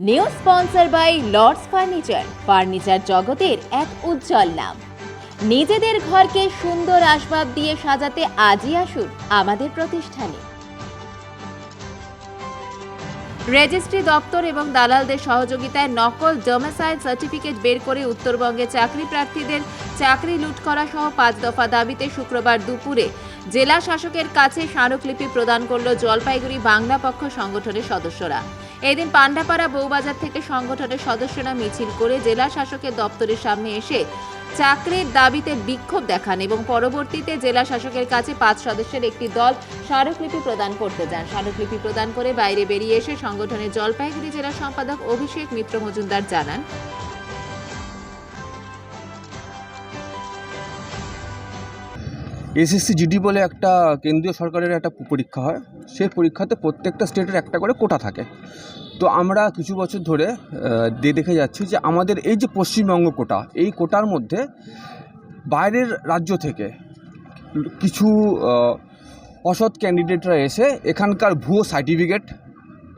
New sponsor by Lords furniture furniture জগতের এক উজ্জ্বল নাম। নিজেদের ঘরকে সুন্দর আসবাব দিয়ে সাজাতে আজই আসুন আমাদের প্রতিষ্ঠানে। রেজিস্ট্রি দপ্তর এবং দালালদের সহযোগিতায় নকল ডোমেসাইল সার্টিফিকেট বের করে উত্তরবঙ্গে চাকরি প্রার্থীদের চাকরি লুট করা সহ পাঁচ দফা দাবিতে শুক্রবার দুপুরে জেলা শাসকের কাছে স্মারকলিপি প্রদান করল জলপাইগুড়ি বাংলা পক্ষ সংগঠনের সদস্যরা। এদিন পান্ডাপাড়া বৌবাজার থেকে সংগঠনের সদস্যরা মিছিল করে জেলা শাসকের দপ্তরের সামনে এসে চাকরির দাবিতে বিক্ষোভ দেখান এবং পরবর্তীতে জেলা শাসকের কাছে পাঁচ সদস্যের একটি দল স্মারকলিপি প্রদান করতে যান। স্মারকলিপি প্রদান করে বাইরে বেরিয়ে এসে সংগঠনের জলপাইগুড়ি জেলা সম্পাদক অভিষেক মিত্র মজুমদার জানান। এসএসসি জিডি বলে একটা কেন্দ্রীয় সরকারের একটা পরীক্ষা হয়। সেই পরীক্ষাতে প্রত্যেকটা স্টেটের একটা করে কোটা থাকে। তো আমরা কিছু বছর ধরে দেখে যাচ্ছি যে আমাদের এই যে পশ্চিমবঙ্গ কোটা, এই কোটার মধ্যে বাইরের রাজ্য থেকে কিছু অসৎ ক্যান্ডিডেটরা এসে এখানকার ভুয়ো সার্টিফিকেট,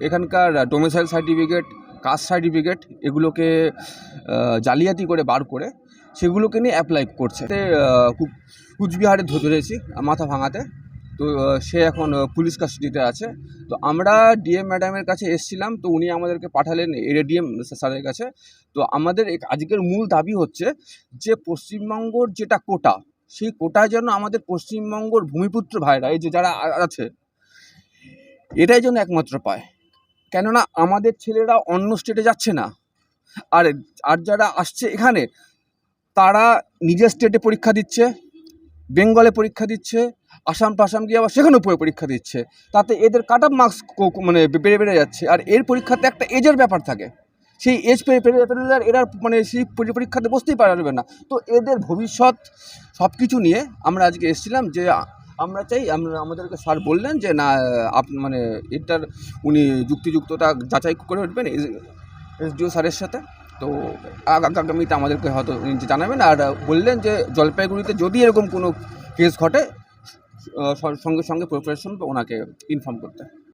এখানকার ডোমিসাইল সার্টিফিকেট কাস্ট সার্টিফিকেট এগুলোকে জালিয়াতি করে বার করে সেগুলোকে নিয়ে অ্যাপ্লাই করছে। কুচবিহারে ধরেছি, মাথা ভাঙাতে। তো সে এখন পুলিশ কাস্টাডিতে আছে। তো আমরা ডিএম ম্যাডামের কাছে এসেছিলাম, তো উনি আমাদেরকে পাঠালেন এডিএম স্যারের কাছে। তো আমাদের আজকের মূল দাবি হচ্ছে যে, পশ্চিমবঙ্গর যেটা কোটা, সেই কোটায় যেন আমাদের পশ্চিমবঙ্গর ভূমিপুত্র ভাইরা, এই যে যারা আছে, এটাই যেন একমাত্র পায়। কেননা আমাদের ছেলেরা অন্য স্টেটে যাচ্ছে না। আর আর যারা আসছে এখানে তারা নিজের স্টেটে পরীক্ষা দিচ্ছে বেঙ্গলে পরীক্ষা দিচ্ছে আসাম টাসাম গিয়ে আবার সেখানেও পরে পরীক্ষা দিচ্ছে। তাতে এদের কাট অফ মার্কস মানে বেড়ে বেড়ে যাচ্ছে। আর এর পরীক্ষাতে একটা এজের ব্যাপার থাকে। সেই এজ পেরে পেরে পেরোলে আর এরা মানে সেই পরীক্ষাতে বসতেই পারবে না। তো এদের ভবিষ্যৎ সব কিছু নিয়ে আমরা আজকে এসেছিলাম যে আমরা চাই, আমরা, আমাদেরকে স্যার বললেন যে, না, আপ মানে এটার উনি যুক্তিযুক্ততা যাচাই করে উঠবেন এস, এসডিও স্যারের সাথে। তো আগ- আগামীতে আমাদেরকে হয়তো জানাবেন আর বললেন যে জলপাইগুড়িতে যদি এরকম কোনো কেস ঘটে সঙ্গে সঙ্গে প্রিপারেশন ওনাকে ইনফর্ম করতে।